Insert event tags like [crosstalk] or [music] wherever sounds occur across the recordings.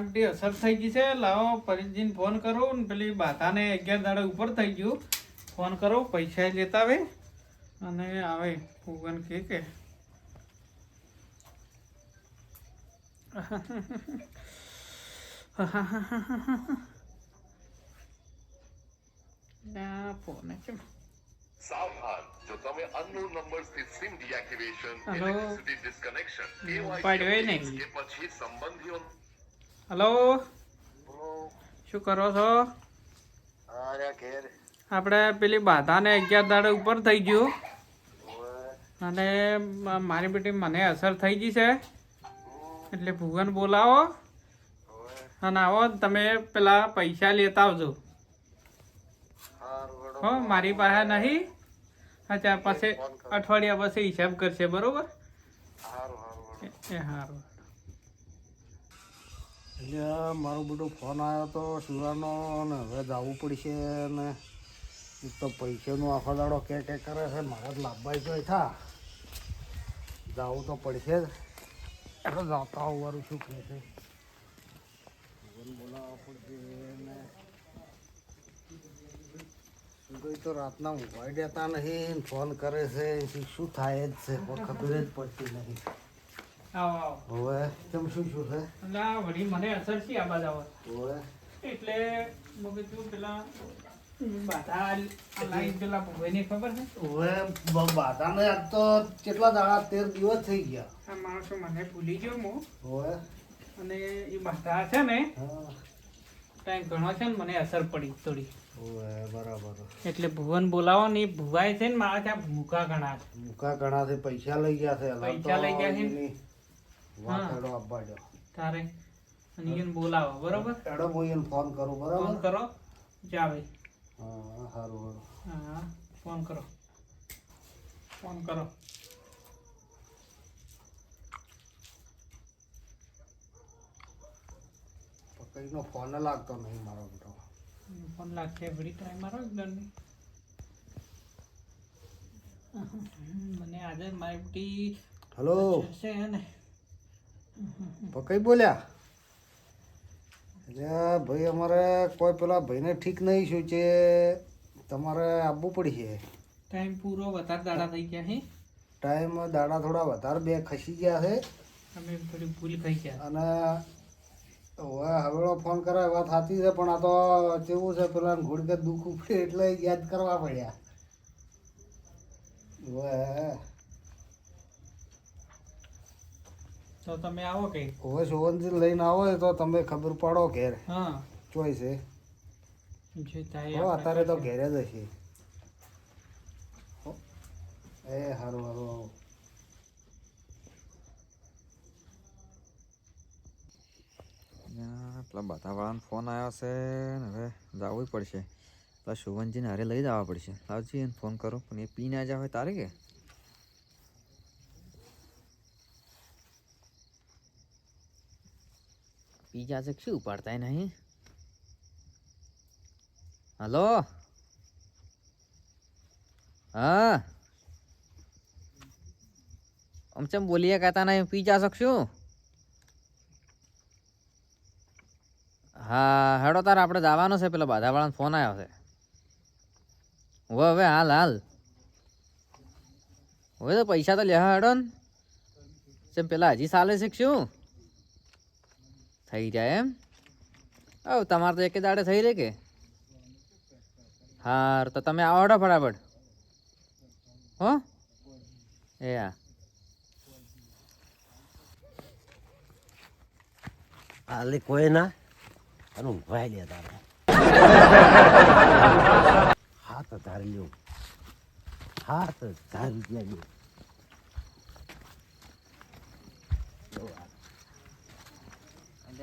બધી અસર થઈ ગઈ છે. લાવો પરિતજીને ફોન કરું. ને પેલી બાધાને અગિયાર દાડે ઉપર થઈ ગયું. ફોન કરો પૈસા લેતા આવે. અને આવે ફૂગન કે કે. [laughs] ફોન કેમ? સાવધાન જો તમે અનનોન નંબર્સથી સિમ ડીએક્ટિવેશન ઇલેક્ટ્રિસિટી ડિસ્કનેક્શન ઉપાડ્યો નહીં. કે પછી સંબંધીઓ હલો? શું કરો છો? આપણે પેલી બાધાને અગિયાર દાડે ઉપર થઈ ગયું. અને મારી બેટી મને અસર થઈ ગઈ છે. એટલે ભુવન બોલાવો. અને આવો તમે પેલા પૈસા લેતા આવજો. હો મારી પાસે નહીં. અચ્છા પછી અઠવાડિયા પછી હિસાબ કરશે બરોબર? એ સારું એટલે મારો બધો ફોન આવ્યો તો સુરાનો ને હવે જવું પડશે ને તો પૈસાનું આખો દાડો કે કે કરે છે, મારે જ લાભભાઈ તો થા. જવું તો પડશે જ. એટલે જતા આવવાનું શું કહે છે? ને. સુગઈ તો રાતના ઊંઘાઈ દેતા નહીં ફોન કરે છે શું થાય જ છે, વખત જ પડતી નહીં. હવે કેમ શું શું છે? ના વળી મને અસર છે આ બાજુ હવે. એટલે મગજ બાધા લાઈન પેલા છે? કેટલા દાડા તેર દિવસ થઈ ગયા. આ માણસો મને ભૂલી ગયો હવે. અને એ બાધા છે ને ટાઈમ ઘણો છે ને મને અસર પડી થોડી. બરાબર. એટલે ભુવન બોલાવો ને એ ભુવાય છે ને મારા ત્યાં ભૂકા ઘણા છે. ઘણા ઘણાથી પૈસા લઈ ગયા છે પૈસા લઈ ગયા છે? આપવા દો તારે. અને એને બોલાવો બરોબર? એડો હું એને ફોન કરું ફોન કરો. જાવે હા હારું હારું. હા ફોન કરો. ફોન કરો. કઈનો ફોન લાગતો નહીં મારો બેટો. ફોન લાગશે એવરી ટાઈમ મારો એકદમ મને આજે મારી હલો છે ને. કઈ બોલ્યા? એટલે ભાઈ અમારે કોઈ પેલા ભાઈને ઠીક નહીં શું છે તમારે આવવું પડશે. ટાઈમ પૂરો વધારે દાડા થઈ ગયા છે ટાઈમ દાડા થોડા વધારે બે ખસી ગયા છે અમે થોડી ભૂલ ખાઈ ગયા. અને હવે હવેળો ફોન કરાય વાત સાચી છે પણ આ તો કેવું છે પેલા ઘોડ કે દુઃખ ઉપડે એટલે યાદ કરવા પડ્યા. હવે તો તમે આવો કે હવે સોવનજી લઈને આવો તો તમે ખબર પાડો ઘેર. હા. ચોઈ છે જે થાય અત્યારે તો. ઘેરે જ હશે. એ સારું હારું આવો અહીંયા પેલા બાધાવાળાનો ફોન આવ્યો છે ને હવે જવું પડશે. પેલા શુભનજીને હારે લઈ જવા પડશે. લાવજી એને ફોન કરો પણ એ પી ના જાય હોય તારે કે? જશે કે શું ઉપાડતા નહીં હલો? હા? આમ ચમ બોલીએ કહેતા નહીં પી જા શકશું? હા, હેડો તાર, આપણે જવાનું છે. પેલા બાધાવાળાનો ફોન આવ્યો છે. હવે હવે હાલ હાલ. હવે તો પૈસા તો લેવા હેડો ને. ચમ પેલા હજી ચાલે છે શું થઈ જાય એમ? ઓ તમારે તો એકે દાડે થઈ રહે કે? હાર તો તમે આવો હેડો ફટાફટ. હો? એ હા. હાલે કોઈ ના. અને ઊંઘવાય લે તારે. [laughs] હાથ તારી લ્યો. હાથ હજાર રૂપિયા લ્યો.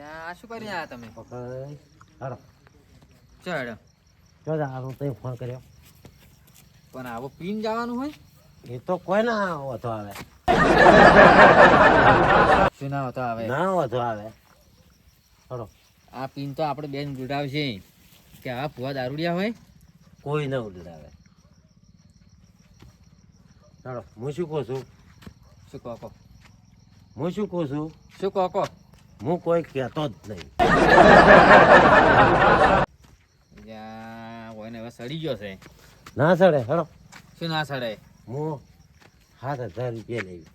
આ શું કરી આવ્યા તમે? હાડો હાલો. ચો હેડો જો આનો તે ફોન કર્યો. પણ આવો પીન જવાનું હોય? એ તો કોઈ ના ઓછો આવે. શું ના હોતો આવે? ના ઓછો આવે. હાલો. આ પીન તો આપણે બેન ગુડાવશે કે આ ફુવા દારૂડિયા હોય? કોઈ ના ઉડાવે. ચાલો હું શું કહું છું? શું કહો કહો? હું શું કહું છું? શું કહો કહો? હું કોઈ કહેતો જ નહીં. કોઈને હવે સડી ગયો છે. ના સડે હડો. શું ના સડે? હું સાત હજાર રૂપિયા લેવી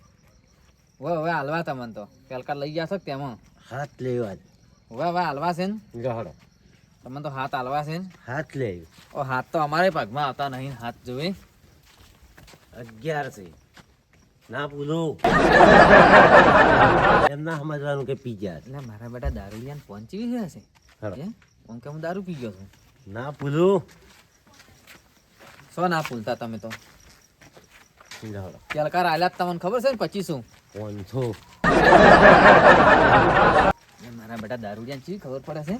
હવે હવે હાલવા તમને તો. પેલકા લઈ જશો કે તેમાં? હાથ લેવા હવે હવે હાલવા છે ને? હેડો. તમને તો હાથ હાલવા છે ને? હાથ લેવી ઓ હાથ તો અમારે પગમાં આવતા નહીં હાથ જોવે અગિયાર છે. ના ભૂલો એમ ના સમજવાનું કે પી ગયા એટલે મારા બેટા દારૂડિયાને પહોંચી ગયા છે ઓમ કે હું દારૂ પી ગયો છું? ના ભૂલું સો ના ભૂલતા તમે તો? હેડો આલ્યા તમને ખબર છે ને પચીસું પાંચસો મારા બેટા દારૂડિયાને ચી ખબર પડે છે?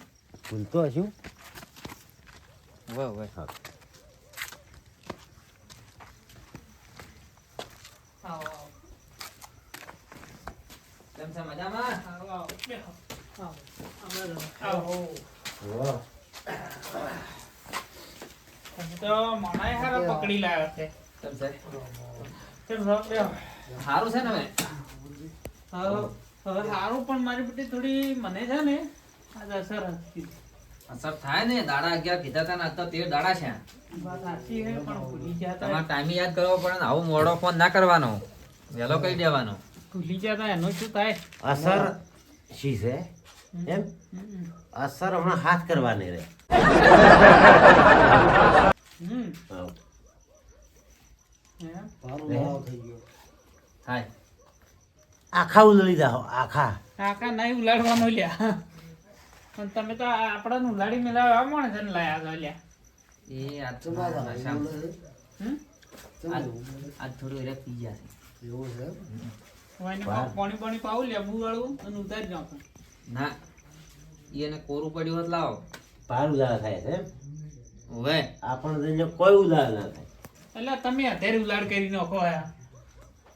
ભૂલતો હશું? સારું છે ને હવે સારું પણ મારી બેટી થોડી મને છે ને અસર અસર થાય ને, દાડા અગિયાર કીધા હતા ને તો તેર દાડા છે. તમારે ટાઈમે યાદ કરવો પડે ને, આવું મોડો ફોન ના કરવાનો. વહેલો કહી દેવાનો. ભૂલી ગયા તા એનું શું થાય? અસર શી છે? એમ? હમ. અસર હમણાં હાથ કરવાની રે. થાય આખા ઉલળી જાઓ આખા. આખા નહીં ઉલાડવાનો લ્યા. પણ તમે તો આપણા ઉલાડી મેળવવા માણસ ને લાયા છો લ્યા. એ આ તો આ હમ? આજ આજ થોડું પી ગયા છે. એવું છે. પાણી પાણી પાવું લેબુ વાળું અને ઉતારી નાખું. ના એને કોરું પડ્યું હોત લાવો. પાર ઉલાળા થાય છે? હવે? આપણને કોઈ ઉલાળા ના થાય. એટલે તમે અત્યારે ઉલાડ કરી નાખો આ.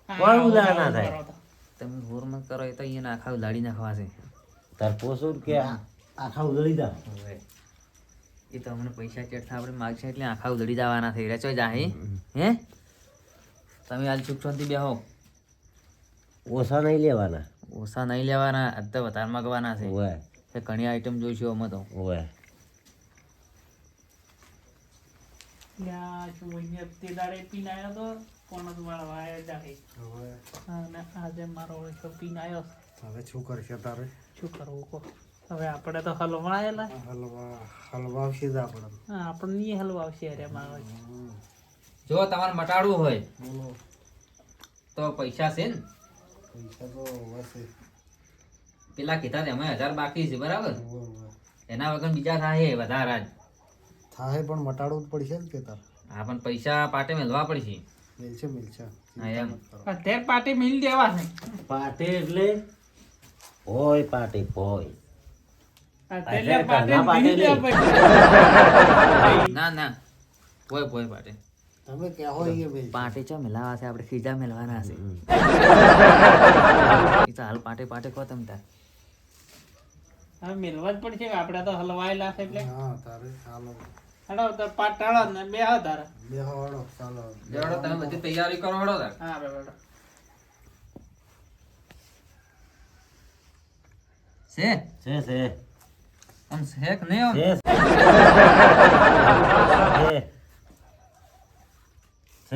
હા, કોઈ ઉલાળ ના થાય. કરો તમે હોરમાં કરો એ તો એને આખા ઉલાડી નાખવા છે. તાર પોસો કે આખા ઉલળી જા હવે. એ તો અમને પૈસા ચડતા આપણે માગશે એટલે આખા ઉલડી જવાના થઈ રહ્યા છો જાહી હે? તમે હાલ શાંતિ બેહો. ઓછા નહીં લેવાના. ઓછા નહીં લેવાના આજ તો વધારે માગવાના છે. ઓય કે ઘણી આઈટમ જોઈશું અમે તો. ઓય તે દાડે પીને આયો તો પોણસ વાળવા આયા દાડે. હવે. અને આજે મારો ઓળખ્યો પીને આયો. છે. હવે શું કરશે તારે? શું કરવું હવે આપણે તો હલવા હલવાવશે જ આપણે. હા, આપણે નહીં હલવાવશે અરે મારો. જો તમારે મટાડવું હોય તો પૈસા છે ને? પૈસા તો હશે પેલા કીધા તે અમે હજાર બાકી છે બરાબર? એના વગર બીજા થાય વધારા જ થાય પણ મટાડવું જ પડશે ને કે તાર હા પણ પૈસા પાટે મેળવા પડશે. મિલશે મિલશે. હા એમ. અત્યારે પાટે મિલ દેવા છે. પાટે એટલે હોય પાટે હોય. ના ના પોય પોય પાટે. તમે કહો એ મિલશે પાટે ચો મેલાવા છે? આપણે ખીજા મેલવાના છે. એ તો હાલ પાટે પાટે કહો તમે તાર. હા મિલવા જ પડશે આપણે તો હલવાયેલા છે એટલે. હા તારે હાલો. હેડો તો પાટાળો ને બે હા તારે. બે હવાડો ચાલો. જોડો તમે બધી તૈયારી કરો હળો તાર. હા બેડો છે? છે છે. આમ છે કે નહીં આમ? છે. [laughs]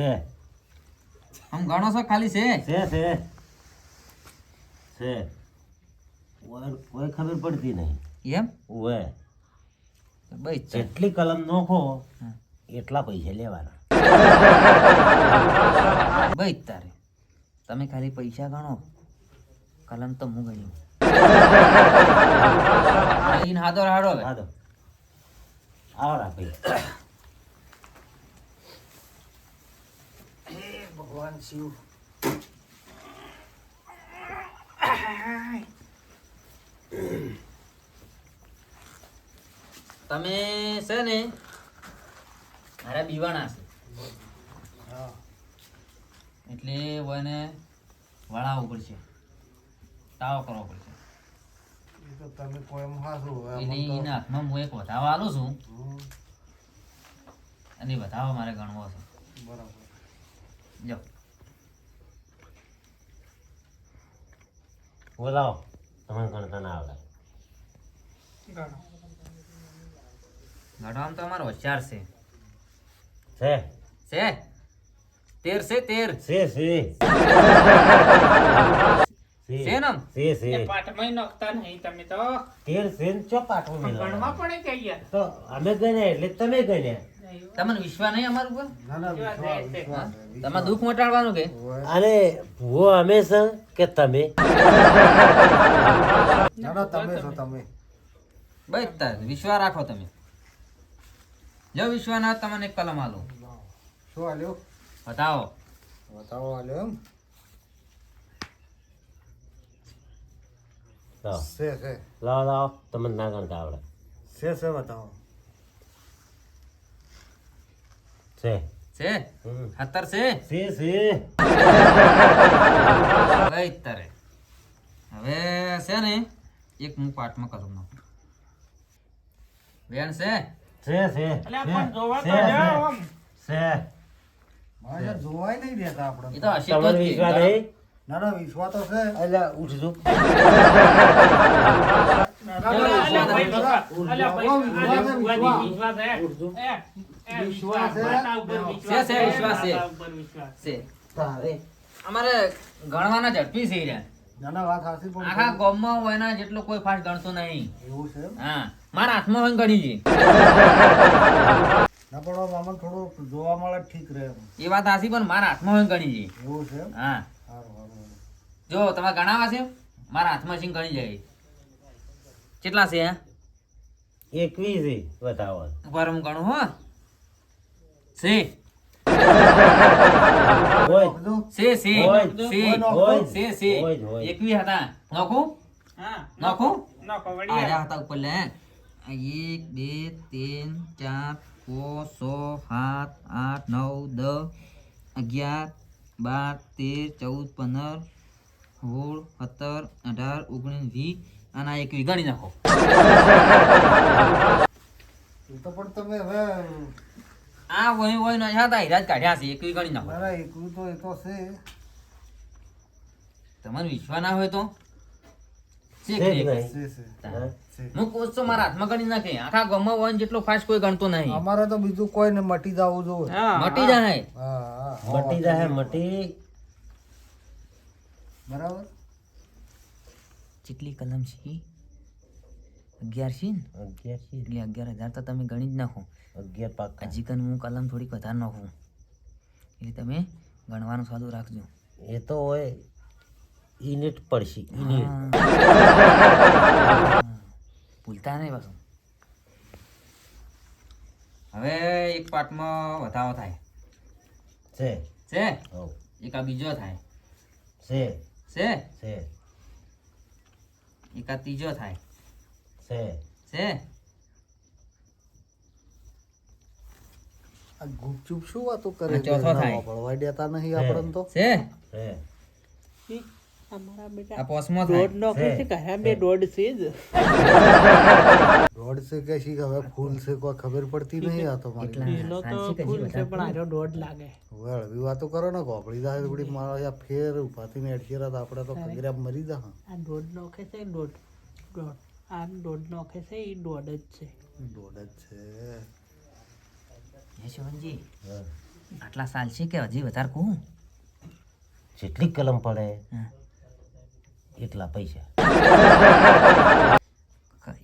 છે. આમ ગણો છો ખાલી છે? છે છે. છે. કોઈ કોઈ ખબર પડતી નહીં. એમ? ઓવે ભાઈ જેટલી કલમ નોખો એટલા પૈસા લેવાના. ભાઈ તારે. તમે ખાલી પૈસા ગણો. કલમ તો હું ગણ્યું. [laughs] હાદો હાથો રાડો હવે. હા ભાઈ. ભગવાન શિવ તમે છે ને મારા બીવાણા છે. એટલે વને વળાવવું પડશે. તાવો કરવો પડશે. તમે કોઈ એના હાથમાં હું એક વધાવો આલું છું. અને વધાવો મારે ગણવો છે. બરાબર. જો બોલાવો તમને ગણતા ના આવડે ગણો ગણવામાં તો અમારો હોશિયાર છે છે છે તેર છે તેર છે છે એ છે નહીં તમે તો તેર છે ચો પાટો ગણવા પડે કે તો અમે ગણ્યા એટલે તમે ગણ્યા તમને વિશ્વાસ નહીં અમારા ઉપર? ના ના વિશ્વાસ વિશ્વાસ છે. વિશ્વાસ. છે. તમારે દુઃખ મટાડવાનું કે? અને ભૂવો અમે છે કે તમે? ના ના તમે છો તમે. બસ તાર વિશ્વાસ રાખો તમે. જો વિશ્વાસ ના તમને એક કલમ આલો. શું આલ્યો? બતાવો. બતાવો આલ્યો એમ? લાવો લાવો. તમને ના ગણતા આવડે. છે છે બતાવો. છે. છે? હમ. સત્તર છે? છે છે. બસ તારે હવે છે ને એક હું પાઠમાં કલમ નાખું. બેન છે? છે છે. એટલે પણ જોવા તો છે, જાઓ છે. મારે જોવાય નહીં દેતા આપણે. એ તો હશે. વિશ્વાસ નહીં? ના ના વિશ્વાસ તો છે. એટલે ઉઠજો. [laughs] અમારે ગણવાના ઝડપી છે આખા ગામમાં હોય ના જેટલો કોઈ ફાસ્ટ ગણતો નહીં. એવું છે હા મારા હાથમાં હોય ને ગણી છે ના પણ થોડું જોવા મળે ઠીક રહે એ વાત હાસી પણ મારા હાથમાં ગણી છે એવું છે હા. જો તમે ગણાવા છે? મારા હાથમાં ગણી જાય. કેટલા છે એકવીસ બતાવો. પરમ ગણું હો. છે. છે છે. છે છે છે. હોય, હોય. એકવી હતા. નાખું? હા. નાખું? નાખો આ વળી રહ્યા હતા ઉપર લે એક બે ત્રણ ચાર પાંચ છ સાત આઠ નવ દસ અગિયાર બાર તેર ચૌદ પંદર સોળ સત્તર અઢાર ઓગણીસ વીસ અને એક એકવી નાખો. તો પણ તમે હવે આ વહી વહી ના હતા હિરાજ કાઢ્યા છે એક ગણી નાખો. ના ના એકલું તો એ તો છે. તમારે વિશ્વાસ ના હોય તો? હા? મારા હાથમાં ગણી નાખે. આખા ગામમાં હોય ને જેટલો ફાસ્ટ કોઈ ગણતો નહીં. અમારે તો બીજું કોઈ ને મટી જવું જોઈએ. મટી જાય હા હા. મટી જાય મટી. બરાબર? કેટલી કલમ છે અગિયાર છે ને? અગિયાર છે. એટલે અગિયાર હજાર તો તમે ગણી જ નાખો. અગિયાર પાક. હજી કન હું કલમ થોડીક વધારે નાખું. એટલે તમે ગણવાનું સાદું રાખજો. એ તો હોય. ઇનેટ પડશે. ભૂલતા નહીં પાછું. હવે એક પાઠમાં વધારો થાય. છે. છે. એક આ બીજો થાય. છે. છે? છે. એક ત્રીજો થાય. છે. છે? આ ગુપચુપ શું વાતો કરે ચોથો થાય. પડવા દેતા નહીં આપણને તો? છે? છે. આ પોસમો થાય. છે. દોઢ છે જ. દોઢ છે કે શી? હવે ફૂલ છે કોઈ ખબર પડતી નહીં આ તો મારી એનો તો ફૂલ છે પણ આનો દોઢ લાગે. હવે હળવી વાતો કરો ને ગોપડી જાય થોડી મારા ફેર ઉભાથી ને અડશી રાત આપણે તો કગર્યા મરી જા. આ દોઢ નોખે છે દોઢ દોઢ. આ દોઢ નોખે છે એ દોઢ જ છે. દોઢ જ છે. યશવંતજી આટલા સાલ છે કે હજી વધારે કહું? જેટલી કલમ પડે હા. એટલા પૈસા.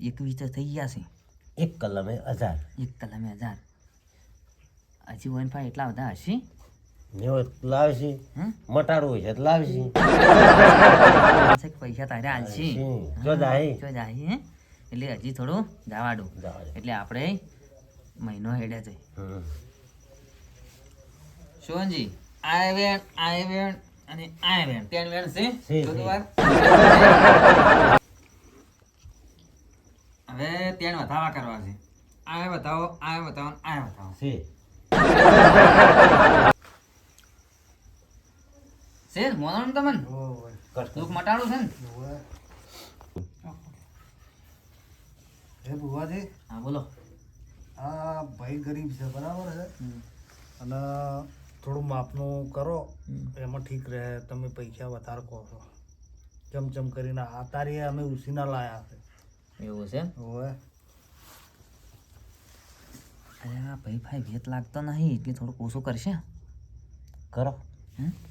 એકવીસ તો થઈ ગયા છે. એક કલમે હજાર. એક કલમે હજાર. હજી વન ફાઈ એટલા બધા હશે? લાવશે. હોય છે લાવશે. પૈસા તારે હાલશી. જો જાય. જો જાય એટલે હજી થોડું જવા દો. જવા દે. એટલે આપણે મહિનો હેડે છે. હમ. શોનજી આ વેણ આ વેણ અને આ વેણ. ત્યાં વેણ છે? હવે ત્યાં વધાવા કરવા છે. આ બતાવો આ બતાવો ને આ બતાવો છે. છે? મોનો તમને? દુઃખ મટાડું છે ને? ઓય. હે હા બોલો. આ ભાઈ ગરીબ છે બરાબર છે? અને થોડું માપનું કરો એમાં ઠીક રહે તમે પૈસા વધારે કહો છો. ચમ ચમ કરીને આ તારીએ અમે ઉસીના લાયા છે. એવું છે? હોય અરે આ ભાઈ ભાઈ વેત લાગતો નહીં એટલે થોડુંક ઓછું કરશે. કરો?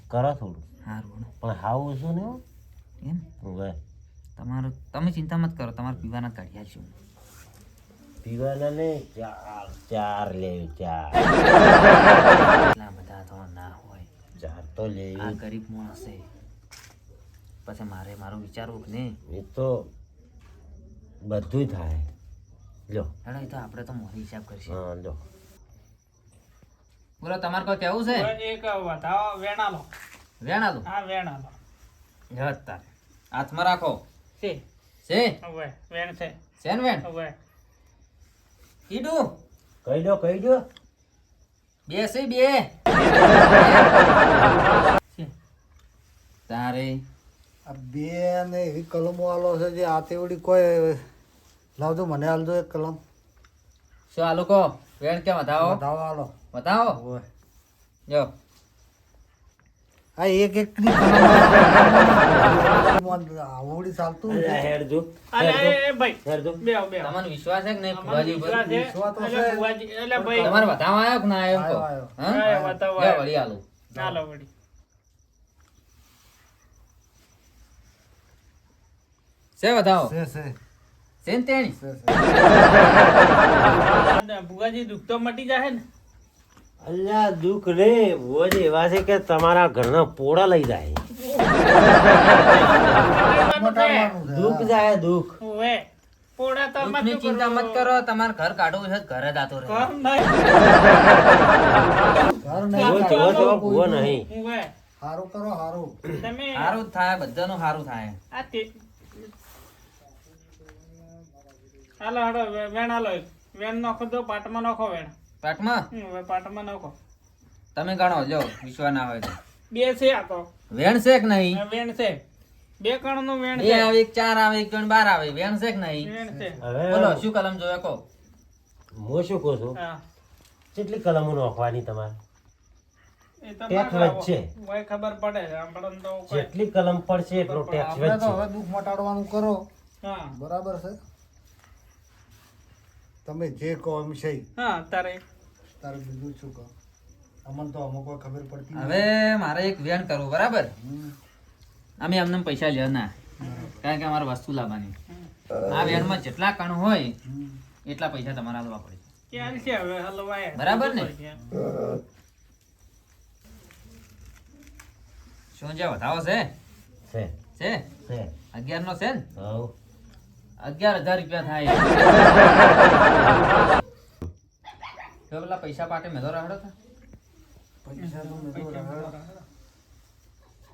કરો થોડું. સારું પણ હાવ ઓછું ને. એમ? હોય તમારું તમે ચિંતા મત કરો તમારે પીવાના કાઢ્યા છે. પીવાના ને ચાર ચાર લે ચાર [laughs] હોય તો લે આ ગરીબ માણસ છે. પછી મારે મારું વિચારવું કે નહીં? એ તો બધું થાય. લો હેડો એ તો આપણે તો મોરી હિસાબ કરીશું. હા લો બોલો તમારે કોઈ કેવું છે? એક વધાવો વેણાલો. લો હા વેણાલો. જત તારે હાથમાં રાખો. છે. છે? હવે વેણ છે. સેન વેણ? હવે. કીધું? કહી દો કહી દો. બે છે [laughs] બે. તારે આ બે ને એવી કલમો આલો છે જે આતેવડી કોઈ લાવજો મને આલજો એક કલમ. શું આ લોકો વેણ કેમ બતાવો બતાવો આલો. બતાવો જો. આ એક એક આવડી ચાલતું હેડ જો. અરે ભાઈ હેડ જો. બે બે તમને વિશ્વાસ છે કે નહીં? અમારો ફુવાજી પર વિશ્વાસ છે. તો છે. એટલે ભાઈ. તમારે બતાવવા આવ્યો કે ના કહો આવ્યો, હા? બતાવો. વળી આલું ચાલો વળી. સે બતાવો? સે સે સેન તેણી? ભુવાજી દુઃખ તો મટી જાય ને? અલ્યા દુઃખ રે. ભુવન એવા છે કે તમારા ઘરના પોળા લઈ જાય. દુઃખ જાય દુઃખ. દુઃખની ચિંતા મત કરો તમારે ઘર કાઢવું છે ઘરે જ આતો રહે નહીં. સારું કરો હારું. હારું થાય બધાનું સારું થાય. આ તે હાલો હાલો વેણ હાલો. વેણ નાખો તો પાટમાં નાખો વેણ. પાટમાં હવે પાટમાં નાખો. તમે ગણો જો વિશ્વા ના હોય તો. બે છે આ તો. વેણ છે કે નહીં? વેણ છે. બે કણનું વેણ બે છે. આવે એક ચાર આવે એક ત્રણ બાર આવે. વેણ છે કે નહીં? વેણ છે. બોલો શું કલમ જોવે કો હું શું કહું છું? કેટલી કલમો નાખવાની તમારે? ટેક્સ ખબર પડે જેટલી કલમ પડશે એટલો ટેક્સ વધશે હવે દુઃખ મટાડવાનું કરો. હા. બરાબર છે? તમે જે કહો એમ છે. હા તારે. તારે બીજું શું કહો? અમને તો અમુક વાર ખબર પડતી હવે મારે એક વેણ કરવું બરાબર? અમે અમને પૈસા લે ના. કારણ કે અમારે વસ્તુ લાવવાની. આ વેણમાં જેટલા કણ હોય એટલા પૈસા તમારે આલવા પડે. ક્યાં છે હવે હલવાય? બરાબર ને? શું છે વધાવો છે? છે. છે? છે. અગિયાર નો છે ને? અગિયાર હજાર રૂપિયા થાય. [laughs] તો પેલા પૈસા પાટે મેલો રાહડો હતા પૈસાનો મેળો રહ્યો.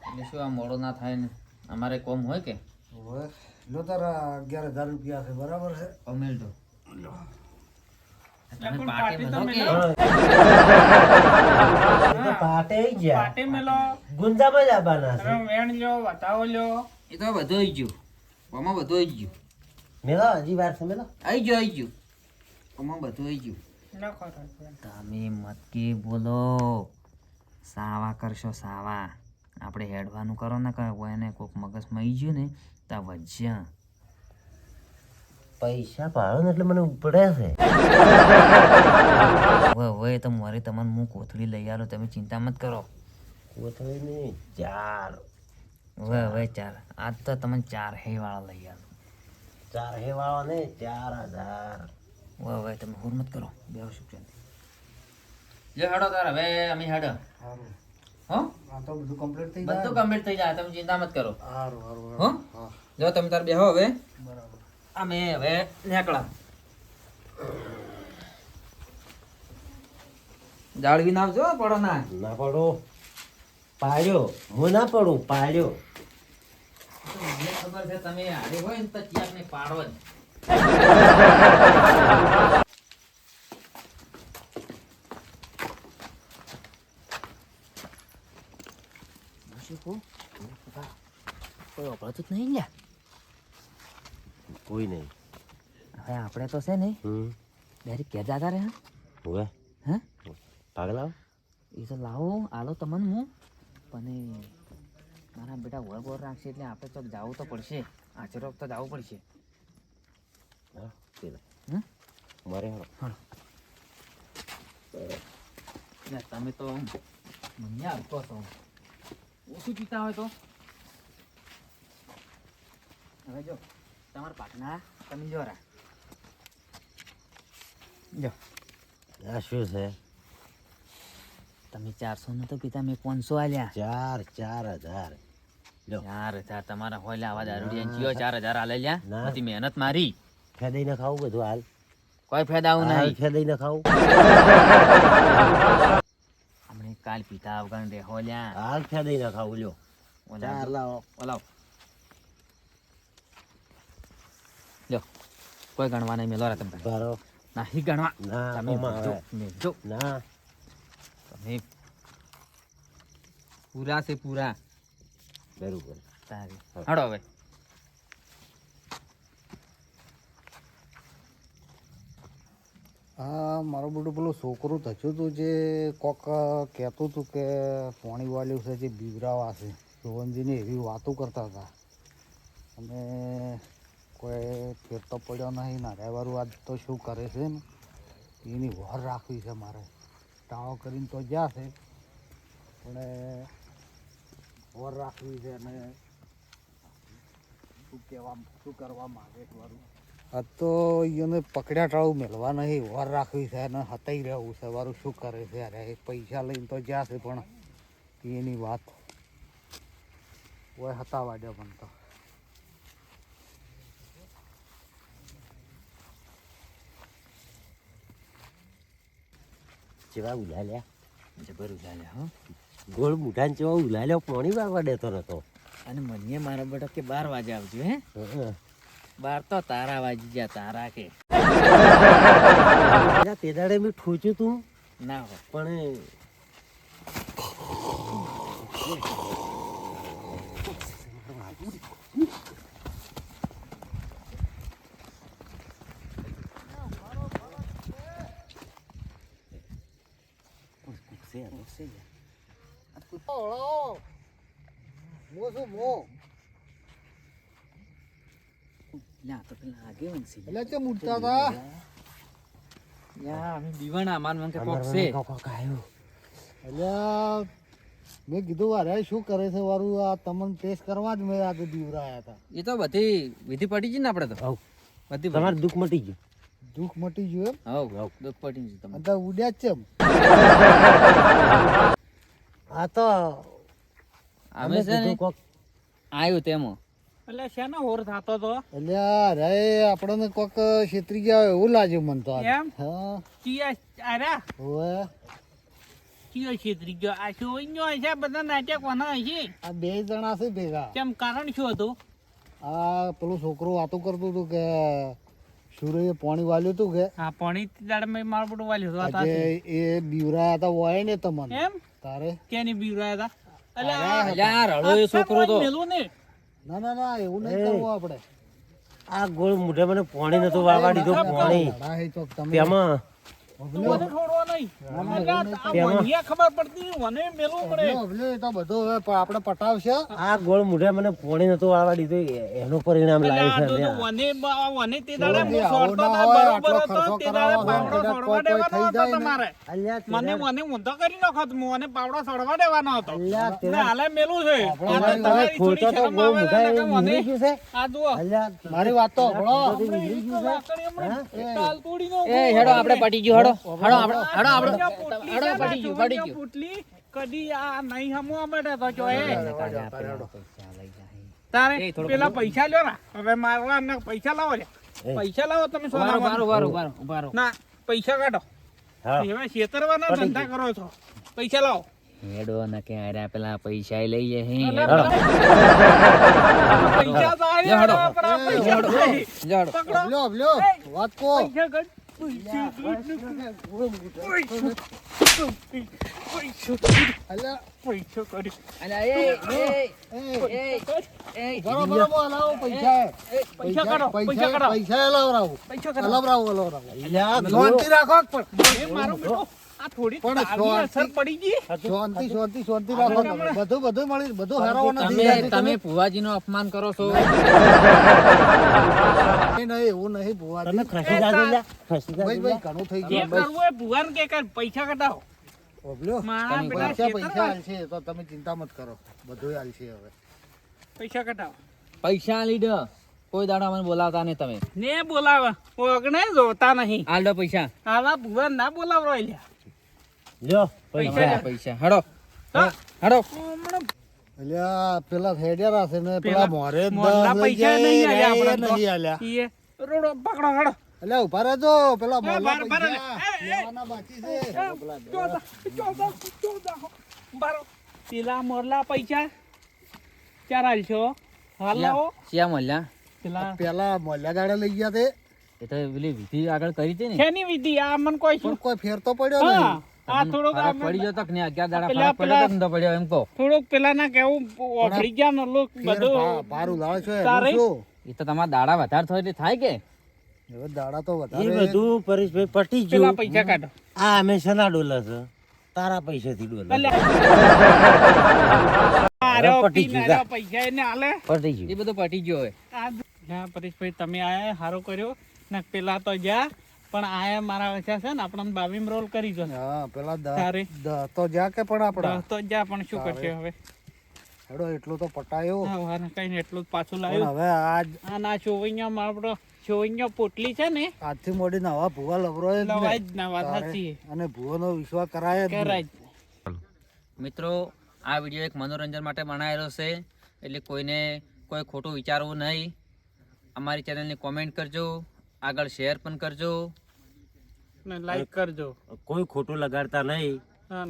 એટલે શું આ મોડો ના થાય ને? અમારે કોમ હોય કે? હવે લો તારા અગિયાર હજાર રૂપિયા છે બરાબર છે? કમેલ તો પાટે તો તો ગયા. પાટી મેલો. ગુંદામાં જ આવવાના છે. તમે વેણ લ્યો વટાવો લ્યો. એ તો બધું આવી ગયું. આમાં બધું આવી ગયું. મેલો હજી વાર છે મેલો. આવી ગયો આવી ગયું. આમાં બધું આવી ગયું. તમે મતકી બોલો? સાવા કરશો સાવા. આપણે હેડવાનું કરો ને કહે હોય ને કોક મગજમાં આવી ગયું ને ત્યાં વજ્યા પૈસા પાડો ને એટલે મને ઉપડે છે. હવે હવે તો મારે તમને હું કોથળી લઈ આલો. તમે ચિંતા મત કરો. કોથળી નહીં ચાર. હવે હવે ચાર. આજ તો તમને ચાર હે વાળા લઈ આલો. ચાર હે વાળા ને ચાર હજાર. હવે વાહ તમે હુરમત કરો. બે શું શાંતિ જે હાડો તાર હવે અમે હાડો. સારું હો? આ તો બધું કમ્પ્લીટ થઈ બધું જાય કમ્પ્લીટ થઈ જાય તમે ચિંતા મત કરો. સારું સારું હો? જો તમે તાર બેહો હવે. બરાબર. અમે હવે નીકળા. જાળવી ના આવજો પડો ના. ના પડો. પાડ્યો. હું ના પડું પાડ્યો. મને ખબર છે તમે હારે હોય ને તો ચિયાક ને પાડો જ. કોઈ અપરાધ જ નહીં લ્યા કોઈ નહીં હવે આપણે તો છે ને ડાયરેક્ટ ક્યાં જતા રહ્યા હવે હે પાગલા એ તો લાવો આલો તમને હું પણ મારા બેટા વળ બોર રાખશે એટલે આપણે તો જવું તો પડશે આચરો તો જવું પડશે લે. મારે તમે તો મને આવતો છો ઓછું પીતા હોય તો? હવે જો તમારા પાટના તમે જો રા. જો. આ શું છે? તમે ચારસો નું તો પીતા મેં પાંચસો આલ્યા. ચાર ચાર હજાર. ચાર હજાર તમારા હોય આવા દારૂડિયા જીઓ ચાર હજાર આલે લ્યા. બધી મહેનત મારી. ફેદઈ ને ખાવું બધું હાલ. કોઈ ફાયદા આવું હાલ નહીં. ફેદઈ ને ખાવું. આપણે કાલ પીતા આવગણ રે હો લ્યા. હાલ ફેદઈ ને ખાવું લ્યો. ઓલા ચાર લાવો ઓલાવ. લ્યો. કોઈ ગણવા નહીં મેલો રા તમે ના હી ગણવા. ના તમે આવે. ના. તમે પૂરા છે પૂરા. બરોબર. તારી. હડો હવે. હા મારો બધું પેલું છોકરું થયું હતું જે કોક કહેતું હતું કે પાણી વાળ્યું છે, જે બીવરાવા છે. રોહનજીને એવી વાતો કરતા હતા. અને કોઈ ફેરતો પડ્યો નહીં ના રહેવાનું આજ તો શું કરે છે ને? એની વર રાખવી છે મારે. ટાળો કરીને તો જ્યાં છે, પણ વર રાખવી છે અને શું કહેવા શું કરવા માગે વારું આ તો એને પકડ્યા ટાળું મેળવા નહીં વાર રાખવી છે અને હતાઈ રહેવું છે વારું શું કરે છે અરે એ પૈસા લઈને તો જ્યાં છે પણ એની વાત. ઓય હતા વાડ્યા પણ તો. જેવા ઉલાલ્યા. જબર ઉલાલ્યા હા. ગોળ મુઠાને જેવા ઉલાલ્યો પાણી વાળવા દેતો નતો. અને મને મારા બેટા કે બાર વાગે આવજો હે હં. બાર તો તારા વાજી ગયા તારા કે. તે દાડે મેં ઠોચ્યું તું. ના હોય પણ મો ના તો પેલા આગે વંશી એટલે કેમ ઉઠતા હતા યા અમે દીવાના અમાર મને કે કોક અમારે છે કોક કોક આયો. એટલે મેં કીધું અરે શું કરે છે વારું આ તમને ટેસ્ટ કરવા જ મેં આજે બીવરાયા હતા એ તો બધી વિધિ પડી ગઈ ને આપણે તો. બધી તમારે દુઃખ મટી ગયું દુઃખ મટી ગયું એમ હવ દુઃખ પડી ગયું તમે તો ઉડ્યા જ છે આ તો અમે અમે છે ને કોક આવ્યું તેમાં એટલે શેનો હોર થતો તો? એટલે અરે આપણને કોક છેતરી ગયા એવું લાગ્યું મને તો એમ? ચિયા અરે હવે. ચિયો છેતરી ગયો. આ શું અહીંયા હશે? બધા નાટ્ય કોના હશે? આ બે જણા છે ભેગા. કેમ કારણ શું હતું? આ પેલું છોકરું વાતો કરતું હતો કે સૂર્યએ પાણી વાલ્યું હતું કે? હા પાણી દાડે મેં મારું બધું વાલ્યું હતું એ બીવરાયા હતા હોય ને તમને. એમ? તારે? કેની બીવરાયા હતા? અલ્યા એ છોકરો તો. મેલું ને? ના ના ના એવું નહીં કરવું આપણે. આ ગોળ મુઠે મને પાણી નતું વાળવા દીધું પાણી. તમે આ તેમાં- વણિયા ખબર પડતી નહીં, મને મેલું પડે. અભલ્યો, અભલ્યો, એ તો બધું હવે પ- આપણે પટાવશે આ ગોળ મુઠે મને પાણી નતું વાળવા દીધું. એનું પરિણામ એટલે છે તો લ્યા. વને બ- વને તે દાડે હું આવું છોડતો ના ના હોય, બરોબર આટલો હતો, ખર્ચો તે દાડે કરાવવાનો, પાવડો કદાચ છોડવા કોઈ- કોઈ દેવાનો થઈ હતો જાય ને. તમારે. અલ્યા તે મને દાડે- મને ઊંધો કરી નાખો તો મને પાવડો છોડવા હતો. અલ્યા તે ને દાડે- હાલે મેલું છે. આ તો તમારી તમારી ખોટો થોડી તો શરમ ગોળ આવે મુઠા ને એ કે મને નીકળી ગયું છે. આ જુઓ. અલ્યા મારી વાત તો હળો આપણે એક તો વાંકડી હમણાં તાલ તોડીનો એ હેડો આપણે પટી ગયું હેડો હેડો આપણે હેડો આપણે અહીંયા પોટલી હેડો છે ને, પટી ગયું પટી ગયું પોટલી. કદી આ નહીં હમવા માટે તો જો એ પૈસા લઈ જાય. તારે પેલા પૈસા લ્યો ના. હવે મારવા ને પૈસા લાવો લે પૈસા લાવો તમે સોના ઊભા રહો, ઊભા રહો, ના પૈસા કાઢો. એવા છેતરવાના ધંધા કરો. છો. પૈસા લાવો. હેડો ને કે પેલા પૈસા લઈ જાય હે. હેડો પૈસા તો હેડો. પકડો. વાત કો પૈસા કાઢ. પૈસા રાખો પણ મારું બેટું. આ થોડી અસર પડી ગઈ. શાંતિ શાંતિ શાંતિ રાખો તમે. બધું બધું મળી બધું હેરાવો નથી. તમે તમે ભુવાજીનું અપમાન કરો છો. નહીં, નહીં, એવું નહીં ભુવાજી. તમે ખસી જાજો ખસી જાજો ભાઈ, ભાઈ, ઘણું થઈ ગયું. કરવું હોય ભુવાને કે કર, પૈસા કઢાવો. ઓભલ્યો? મારા તમે પેલા પૈસા પૈસા આલશે તો તમે ચિંતા મત કરો. બધું આલશે હવે. પૈસા કઢાવો. પૈસા લીધો કોઈ દાડા મને બોલાવતા નહીં તમે. ને બોલાવે. ઓગણે જોતા નહીં. આલો પૈસા. આવા ભુવન ના બોલાવરો લ્યા. લ્યો પૈસા. પૈસા હડો. હા. હડો. અલ્યા પેલા હેડ્યા હશે ને પેલા પેલા મોરે પૈસા નહીં આલ્યા આપણે નહીં આલ્યા. ઈએ રોડો પકડો હડો. અલ્યા ઊભા રહેજો પેલા એ મોરના બાર- બાર પૈસા. એ, એ. લેવાના બાકી છે. ચોદા ચોદા ચોદા. બારો પેલા મોરલા પૈસા ચાર હાલશો હાલ લાવો. શિયા મળ્યા પેલા પેલા મોલ્યા ગાડા લઈ ગયા તે. એ તો પેલી વિધિ આગળ કરી છે ને? શેની વિધિ? આ મન કોઈ કોઈ ફેર તો પડ્યો નહીં. આ થોડોક પડી જતો કે અગિયાર દાડા પેલા- ફરક પડ્યો તો કે નતો પડ્યો એમ કહો. થોડોક પેલા ના કેવું ઓફળી ગયા ને લોક ફેર ભારું લાવે છે તારે? એ તો તમારા દાડા વધારે થાય એટલે થાય કે? દાડા તો એ બધું પરેશભાઈ પટી પેલા પૈસા કાઢો. આ અમે શેના ડોલે છે? તારા ડોલે. પટી ગયું, પૈસા એને આલે. પટી એ બધું પટી ગયો હવે. આ પરેશભાઈ તમે આયા સારો કર્યો. ને પેલા તો જા પણ આયા મારા વચ્ચે છે ને આપણને બાવીમ રોલ કરી જો હા પેલા દ- તારે. દ- તો જા કે પણ આપડા તો જા પણ શું કરશે હવે? હેડો એટલું તો પટાયો. હા કઈ ને એટલું જ પાછું લાવ્યું. હવે આજ આ ના ચોવૈયા આપણો ચોવૈયા પોટલી છે ને આજથી મોડી નવા ભૂવા લવરો જ ને. જ ના વાત તારે. સાચી અને ભૂવાનો વિશ્વાસ કરાય કરાય મિત્રો આ વીડિયો એક મનોરંજન માટે બનાવેલો છે. એટલે કોઈને કોઈ ખોટું વિચારવું નહીં. અમારી ચેનલને કોમેન્ટ કરજો. આગળ શેર પણ કરજો. ને લાઈક કરજો. કોઈ ખોટું લગાડતા નહીં.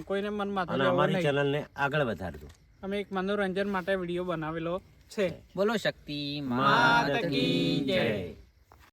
કોઈને મનમાં અને અમારી ચેનલને આગળ વધારજો. અમે એક મનોરંજન માટે વીડિયો બનાવેલો છે. બોલો શક્તિ માત કી. જય.